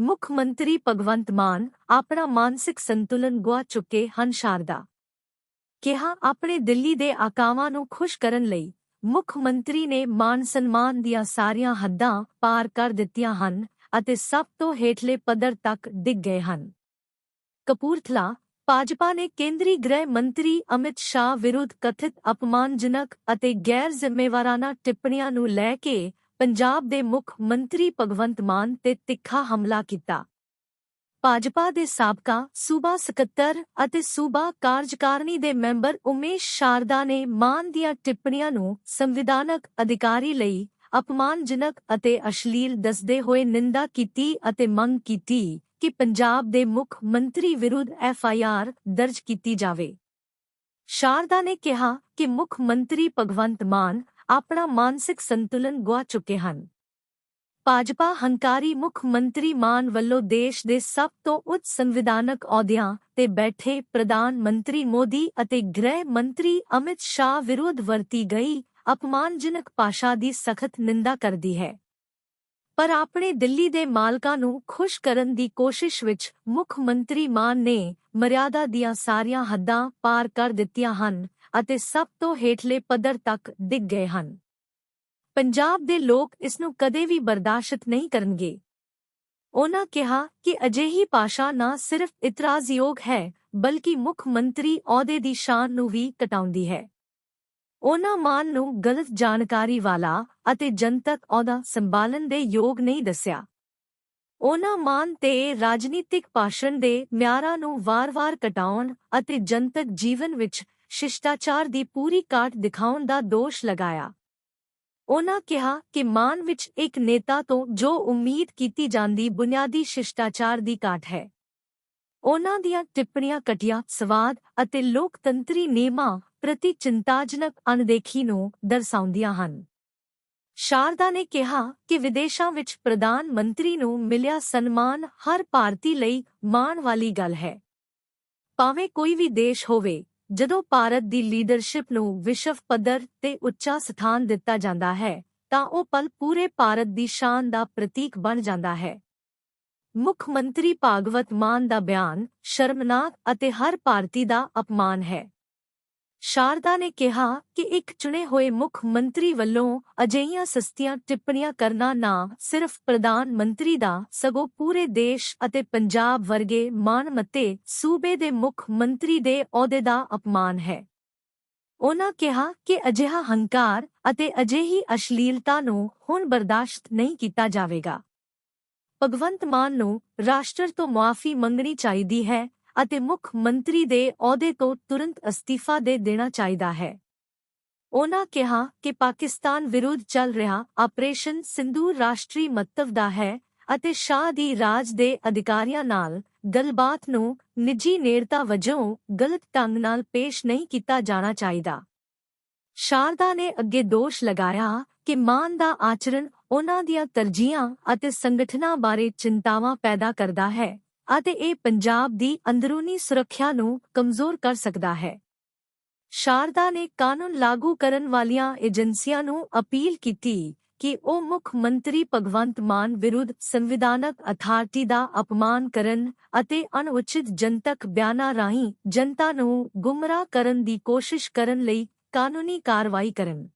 ਮੁੱਖ ਮੰਤਰੀ ਭਗਵੰਤ ਮਾਨ ਆਪਣਾ ਮਾਨਸਿਕ ਸੰਤੁਲਨ ਗੁਆ ਚੁੱਕੇ ਹਨ ਸ਼ਾਰਦਾ। ਕਿਹਾ, ਆਪਣੇ ਦਿੱਲੀ ਦੇ ਆਕਾਵਾਂ ਨੂੰ ਖੁਸ਼ ਕਰਨ ਲਈ ਮੁੱਖ ਮੰਤਰੀ ਨੇ ਮਾਨ ਸਨਮਾਨ ਦੀਆਂ ਸਾਰੀਆਂ ਹੱਦਾਂ ਪਾਰ ਕਰ ਦਿੱਤੀਆਂ ਹਨ ਅਤੇ ਸਭ ਤੋਂ ਹੇਠਲੇ ਪੱਧਰ ਤੱਕ ਡਿੱਗ ਗਏ ਹਨ। ਕਪੂਰਥਲਾ, ਭਾਜਪਾ ਨੇ ਕੇਂਦਰੀ ਗ੍ਰਹਿ ਮੰਤਰੀ ਅਮਿਤ ਸ਼ਾਹ ਵਿਰੁੱਧ ਕਥਿਤ ਅਪਮਾਨਜਨਕ ਅਤੇ ਗੈਰ ਜ਼ਿੰਮੇਵਾਰਾਨਾ ਟਿੱਪਣੀਆਂ ਨੂੰ ਲੈ ਕੇ ਪੰਜਾਬ ਦੇ ਮੁੱਖ ਮੰਤਰੀ ਭਗਵੰਤ ਮਾਨ ਤੇ ਤਿੱਖਾ ਹਮਲਾ ਕੀਤਾ। ਭਾਜਪਾ ਦੇ ਸਾਬਕਾ ਸੂਬਾ ਸਕੱਤਰ ਅਤੇ ਸੂਬਾ ਕਾਰਜਕਾਰਨੀ ਦੇ ਮੈਂਬਰ ਉਮੇਸ਼ ਸ਼ਾਰਦਾ ਨੇ ਮਾਨ ਦੀਆਂ ਟਿੱਪਣੀਆਂ ਨੂੰ ਸੰਵਿਧਾਨਕ ਅਧਿਕਾਰੀ ਲਈ ਅਪਮਾਨਜਨਕ ਅਤੇ ਅਸ਼ਲੀਲ ਦੱਸਦੇ ਹੋਏ ਨਿੰਦਾ ਕੀਤੀ ਅਤੇ ਮੰਗ ਕੀਤੀ ਕਿ ਪੰਜਾਬ ਦੇ ਮੁੱਖ ਮੰਤਰੀ ਵਿਰੁੱਧ ਐਫ ਆਈ ਆਰ ਦਰਜ ਕੀਤੀ ਜਾਵੇ। ਸ਼ਾਰਦਾ ਨੇ ਕਿਹਾ ਕਿ ਮੁੱਖ ਮੰਤਰੀ ਭਗਵੰਤ ਮਾਨ ਆਪਣਾ ਮਾਨਸਿਕ ਸੰਤੁਲਨ ਗੁਆ ਚੁੱਕੇ ਹਨ। ਭਾਜਪਾ ਹੰਕਾਰੀ ਮੁੱਖ ਮੰਤਰੀ ਮਾਨ ਵੱਲੋਂ ਦੇਸ਼ ਦੇ ਸਭ ਤੋਂ ਉੱਚ ਸੰਵਿਧਾਨਕ ਅਹੁਦਿਆਂ ਤੇ ਬੈਠੇ ਪ੍ਰਧਾਨ ਮੰਤਰੀ ਮੋਦੀ ਅਤੇ ਗ੍ਰਹਿ ਮੰਤਰੀ ਅਮਿਤ ਸ਼ਾਹ ਵਿਰੁੱਧ ਵਰਤੀ ਗਈ ਅਪਮਾਨਜਨਕ ਭਾਸ਼ਾ ਦੀ ਸਖਤ ਨਿੰਦਾ ਕਰਦੀ ਹੈ। ਪਰ ਆਪਣੇ ਦਿੱਲੀ ਦੇ ਮਾਲਕਾਂ ਨੂੰ ਖੁਸ਼ ਕਰਨ ਦੀ ਕੋਸ਼ਿਸ਼ ਵਿੱਚ ਮੁੱਖ ਮੰਤਰੀ ਮਾਨ ਨੇ ਮਰਿਆਦਾ ਦੀਆਂ ਸਾਰੀਆਂ ਹੱਦਾਂ ਪਾਰ ਕਰ ਦਿੱਤੀਆਂ ਹਨ ਅਤੇ ਸਭ ਤੋਂ ਹੇਠਲੇ ਪੱਧਰ ਤੱਕ ਡਿੱਗ ਗਏ ਹਨ। ਪੰਜਾਬ ਦੇ ਲੋਕ ਇਸ ਨੂੰ ਕਦੇ ਵੀ ਬਰਦਾਸ਼ਤ ਨਹੀਂ ਕਰਨਗੇ। ਉਹਨਾਂ ਕਿਹਾ ਕਿ ਅਜਿਹੀ ਭਾਸ਼ਾ ਨਾ ਸਿਰਫ ਇਤਰਾਜ਼ਯੋਗ ਹੈ, ਬਲਕਿ ਮੁੱਖ ਮੰਤਰੀ ਅਹੁਦੇ ਦੀ ਸ਼ਾਨ ਨੂੰ ਵੀ ਘਟਾਉਂਦੀ ਹੈ। ਉਹਨਾਂ ਮਾਨ ਨੂੰ ਗਲਤ ਜਾਣਕਾਰੀ ਵਾਲਾ ਅਤੇ ਜਨਤਕ ਅਹੁਦਾ ਸੰਭਾਲਣ ਦੇ ਯੋਗ ਨਹੀਂ ਦੱਸਿਆ। ਉਹਨਾਂ ਮਾਨ ਤੇ ਰਾਜਨੀਤਿਕ ਭਾਸ਼ਣ ਦੇ ਮਿਆਰਾਂ ਨੂੰ ਵਾਰ-ਵਾਰ ਘਟਾਉਣ ਅਤੇ ਜਨਤਕ ਜੀਵਨ ਵਿੱਚ ਸ਼ਿਸ਼ਟਾਚਾਰ ਦੀ ਪੂਰੀ ਕਾਟ ਦਿਖਾਉਣ ਦਾ ਦੋਸ਼ ਲਗਾਇਆ। ਉਨ੍ਹਾਂ ਕਿਹਾ ਕਿ ਮਾਨ ਵਿੱਚ ਇੱਕ ਨੇਤਾ ਤੋਂ ਜੋ ਉਮੀਦ ਕੀਤੀ ਜਾਂਦੀ ਬੁਨਿਆਦੀ ਸ਼ਿਸ਼ਟਾਚਾਰ ਦੀ ਕਾਟ ਹੈ। ਉਹਨਾਂ ਦੀਆਂ ਟਿੱਪਣੀਆਂ ਕਟਿਆ ਸਵਾਦ ਅਤੇ ਲੋਕਤੰਤਰੀ ਨਿਯਮਾਂ ਪ੍ਰਤੀ ਚਿੰਤਾਜਨਕ ਅਣਦੇਖੀ ਨੂੰ ਦਰਸਾਉਂਦੀਆਂ ਹਨ। ਸ਼ਾਰਦਾ ਨੇ ਕਿਹਾ ਕਿ ਵਿਦੇਸ਼ਾਂ ਵਿੱਚ ਪ੍ਰਧਾਨ ਮੰਤਰੀ ਨੂੰ ਮਿਲਿਆ ਸਨਮਾਨ ਹਰ ਭਾਰਤੀ ਲਈ ਮਾਣ ਵਾਲੀ ਗੱਲ ਹੈ। ਭਾਵੇਂ ਕੋਈ ਵੀ ਦੇਸ਼ ਹੋਵੇ, ਜਦੋਂ ਭਾਰਤ ਦੀ ਲੀਡਰਸ਼ਿਪ ਨੂੰ ਵਿਸ਼ਵ ਪੱਧਰ ਤੇ ਉੱਚਾ ਸਥਾਨ ਦਿੱਤਾ ਜਾਂਦਾ ਹੈ, ਤਾਂ ਉਹ ਪਲ ਪੂਰੇ ਭਾਰਤ ਦੀ ਸ਼ਾਨ ਦਾ ਪ੍ਰਤੀਕ ਬਣ ਜਾਂਦਾ ਹੈ। ਮੁੱਖ ਮੰਤਰੀ ਭਾਗਵਤ ਮਾਨ ਦਾ ਬਿਆਨ ਸ਼ਰਮਨਾਕ ਅਤੇ ਹਰ ਭਾਰਤੀ ਦਾ ਅਪਮਾਨ ਹੈ। ਸ਼ਾਰਦਾ ਨੇ ਕਿਹਾ ਕਿ ਇੱਕ ਚੁਣੇ ਹੋਏ ਮੁੱਖ ਮੰਤਰੀ ਵੱਲੋਂ ਅਜਿਹੀਆਂ ਸਸਤੀਆਂ ਟਿੱਪਣੀਆਂ ਕਰਨਾ ਨਾ ਸਿਰਫ ਪ੍ਰਧਾਨ ਮੰਤਰੀ ਦਾ, ਸਗੋਂ ਪੂਰੇ ਦੇਸ਼ ਅਤੇ ਪੰਜਾਬ ਵਰਗੇ ਮਾਨਮੱਤੇ ਸੂਬੇ ਦੇ ਮੁੱਖ ਮੰਤਰੀ ਦੇ ਅਹੁਦੇ ਦਾ ਅਪਮਾਨ ਹੈ। ਉਨ੍ਹਾਂ ਕਿਹਾ ਕਿ ਅਜਿਹਾ ਹੰਕਾਰ ਅਤੇ ਅਜਿਹੀ ਅਸ਼ਲੀਲਤਾ ਨੂੰ ਹੁਣ ਬਰਦਾਸ਼ਤ ਨਹੀਂ ਕੀਤਾ ਜਾਵੇਗਾ। ਭਗਵੰਤ ਮਾਨ ਨੂੰ ਰਾਸ਼ਟਰ ਤੋਂ ਮੁਆਫੀ ਮੰਗਣੀ ਚਾਹੀਦੀ ਹੈ ਅਤੇ ਮੁੱਖ ਮੰਤਰੀ ਦੇ ਅਹੁਦੇ ਤੋਂ ਤੁਰੰਤ ਅਸਤੀਫਾ ਦੇ ਦੇਣਾ ਚਾਹੀਦਾ ਹੈ। ਉਹਨਾਂ ਕਿਹਾ ਕਿ ਪਾਕਿਸਤਾਨ ਵਿਰੁੱਧ ਚੱਲ ਰਿਹਾ ਆਪਰੇਸ਼ਨ ਸਿੰਧੂ ਰਾਸ਼ਟਰੀ ਮਹੱਤਵ ਦਾ ਹੈ ਅਤੇ ਸ਼ਾਹ ਦੀ ਰਾਜ ਦੇ ਅਧਿਕਾਰੀਆਂ ਨਾਲ ਗੱਲਬਾਤ ਨੂੰ ਨਿੱਜੀ ਨੇੜਤਾ ਵਜੋਂ ਗਲਤ ਢੰਗ ਨਾਲ ਪੇਸ਼ ਨਹੀਂ ਕੀਤਾ ਜਾਣਾ ਚਾਹੀਦਾ। ਸ਼ਾਰਦਾ ਨੇ ਅੱਗੇ ਦੋਸ਼ ਲਗਾਇਆ ਕਿ ਮਾਨ ਦਾ ਆਚਰਣ ਉਨ੍ਹਾਂ ਦੀਆਂ ਤਰਜੀਹਾਂ ਅਤੇ ਸੰਗਠਨਾਂ ਬਾਰੇ ਚਿੰਤਾਵਾਂ ਪੈਦਾ ਕਰਦਾ ਹੈ ਅਤੇ ਇਹ ਪੰਜਾਬ ਦੀ ਅੰਦਰੂਨੀ ਸੁਰੱਖਿਆ ਨੂੰ ਕਮਜ਼ੋਰ ਕਰ ਸਕਦਾ ਹੈ। ਸ਼ਾਰਦਾ ਨੇ ਕਾਨੂੰਨ ਲਾਗੂ ਕਰਨ ਵਾਲੀਆਂ ਏਜੰਸੀਆਂ ਨੂੰ ਅਪੀਲ ਕੀਤੀ ਕਿ ਉਹ ਮੁੱਖ ਮੰਤਰੀ ਭਗਵੰਤ ਮਾਨ ਵਿਰੁੱਧ ਸੰਵਿਧਾਨਕ ਅਥਾਰਟੀ ਦਾ ਅਪਮਾਨ ਕਰਨ ਅਤੇ ਅਣਉਚਿਤ ਜਨਤਕ ਬਿਆਨਾਂ ਰਾਹੀਂ ਜਨਤਾ ਨੂੰ ਗੁੰਮਰਾਹ ਕਰਨ ਦੀ ਕੋਸ਼ਿਸ਼ ਕਰਨ ਲਈ ਕਾਨੂੰਨੀ ਕਾਰਵਾਈ ਕਰਨ।